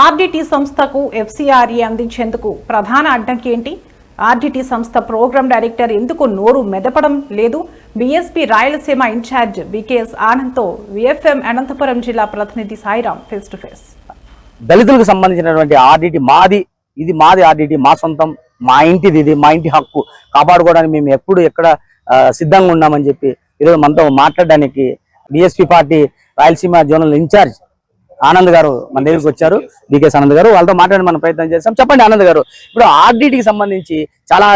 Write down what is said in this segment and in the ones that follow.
RDT సంస్థకు FCRA అందించేందుకు ప్రధాన అడ్డంకి ఏంటి? ఆర్డిటి సంస్థ ప్రోగ్రామ్ డైరెక్టర్ ఎందుకు నోరు మెదపడం లేదు? BSP Rayalaseema in-charge V K S ఆనంద్తో VFM Anantapuram జిల్లా ప్రతినిధి సాయిరాం ఫేస్ టు ఫేస్. దళితులకు సంబంధించినటువంటి ఆర్డిటి మాది ఇది మాది ఆర్డిటి మా సొంతం మా ఇంటిది ఇది మా ఇంటి హక్కు. కాపాడుకోవడానికి మేము ఎప్పుడు ఎక్కడ సిద్ధంగా ఉన్నామని చెప్పి ఈరోజు మనతో మాట్లాడడానికి BSP party Rayalaseema zonal in-charge Anand garu మన దగ్గరికి వచ్చారు. డికేఎస్ ఆనంద్ గారు. వాళ్ళతో మాట్లాడి మనం ప్రయత్నం చేస్తాం. చెప్పండి ఆనంద్ గారు. ఇప్పుడు ఆర్డిటికి సంబంధించి చాలా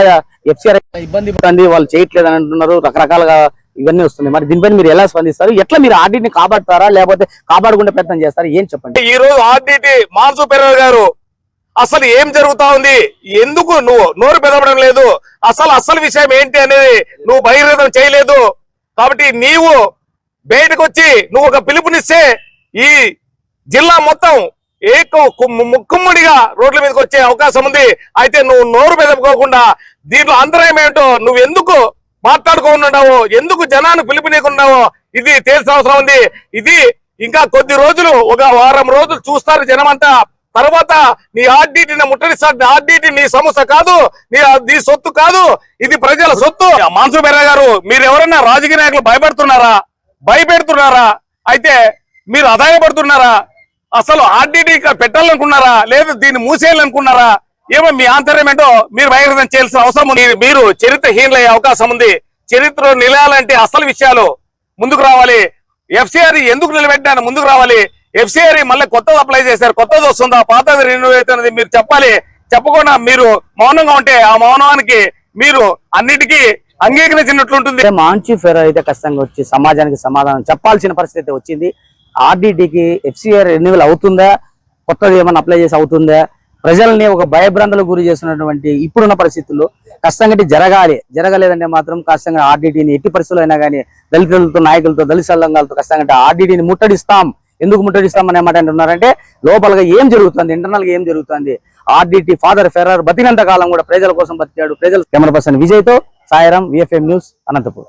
ఎఫ్సిఆర్ ఇబ్బంది పడుతుంది వాళ్ళు చేయట్లేదు అని అంటున్నారు. రకరకాలుగా ఇవన్నీ వస్తున్నాయి. మరి దీనిపైన మీరు ఎలా స్పందిస్తారు? ఎట్లా మీరు ఆర్డిటిని కాపాడుతారా? లేకపోతే కాపాడుకుంటే ప్రయత్నం చేస్తారా? ఏం చెప్పండి? ఈ రోజు ఆర్డిటి మాన్సు పెరర్ గారు అసలు ఏం జరుగుతా ఉంది? ఎందుకు నువ్వు నోరు పెదవడం లేదు? అసలు అసలు విషయం ఏంటి అనేది నువ్వు బహిర్గతం చేయలేదు. కాబట్టి నీవు బయటకు వచ్చి నువ్వు ఒక పిలుపునిస్తే ఈ జిల్లా మొత్తం ఏక కుమ్ము- ముక్కుమ్మడిగా రోడ్ల మీదకి వచ్చే అవకాశం ఉంది. అయితే నువ్వు నోరు పెదపుకోకుండా దీంట్లో అంతరాయం ఏమిటో నువ్వు ఎందుకు మాట్లాడుకోనున్నావు ఎందుకు జనాన్ని పిలుపునీకున్నావో ఇది తేల్సిన అవసరం ఉంది. ఇది ఇంకా కొద్ది రోజులు ఒక వారం రోజులు చూస్తారు జనమంతా. తర్వాత నీ ఆర్డీటీని ముట్టడిస్తారు ఆర్డీటీ నీ సమస్య కాదు నీ నీ సొత్తు కాదు ఇది ప్రజల సొత్తు. మాన్సూ బెర్రా గారు మీరు ఎవరన్నా రాజకీయ నాయకులు భయపెడుతున్నారా? భయపెడుతున్నారా? అయితే మీరు ఆదాయపడుతున్నారా అసలు ఆర్డీడీ పెట్టాలనుకున్నారా? లేదు దీన్ని మూసేయాలనుకున్నారా? ఏమో మీ ఆంతర్యం ఏంటో మీరు బహిర్గతం చేయాల్సిన అవసరం ఉంది. మీరు చరిత్రహీనులయ్యే అవకాశం ఉంది. చరిత్ర నిలయాలంటే అసలు విషయాలు ముందుకు రావాలి. ఎఫ్సిఆర్ ఎందుకు నిలబెట్టాను ముందుకు రావాలి. ఎఫ్సిఆర్ మళ్ళీ కొత్తది అప్లై చేశారు. కొత్తది వస్తుందా? పాతది రెన్యూ అవుతున్నది మీరు చెప్పాలి. చెప్పకుండా మీరు మౌనంగా ఉంటే ఆ మౌనానికి మీరు అన్నిటికీ అంగీకరించినట్లుంటుంది. మాంచి ఫెరో అయితే కష్టంగా వచ్చి సమాజానికి సమాధానం చెప్పాల్సిన పరిస్థితి వచ్చింది. ఆర్డీటీకి ఎఫ్సిఆర్ రెన్యువల్ అవుతుందా? కొత్తది ఏమైనా అప్లై చేసి అవుతుందా? ప్రజల్ని ఒక భయభ్రాంతులకు గురి చేస్తున్నటువంటి ఇప్పుడున్న పరిస్థితుల్లో కష్టంగా జరగాలి. జరగలేదంటే మాత్రం కష్టంగా ఆర్డీటీని ఎట్టి పరిస్థితుల్లో అయినా కానీ దళితులతో నాయకులతో దళిత సంఘాలతో కష్టంగా ఆర్డీటీని ముట్టడిస్తాం. ఎందుకు ముట్టడిస్తాం అనే మాట అంటున్నారంటే లోపలగా ఏం జరుగుతుంది? ఇంటర్నల్గా ఏం జరుగుతుంది? ఆర్డీటీ ఫాదర్ ఫెర్రర్ బతికినంత కాలం కూడా ప్రజల కోసం బతికాడు ప్రజల. కెమెరా పర్సన్ విజయ్తో సాయరం విఎఫ్ఎం న్యూస్ అనంతపూర్.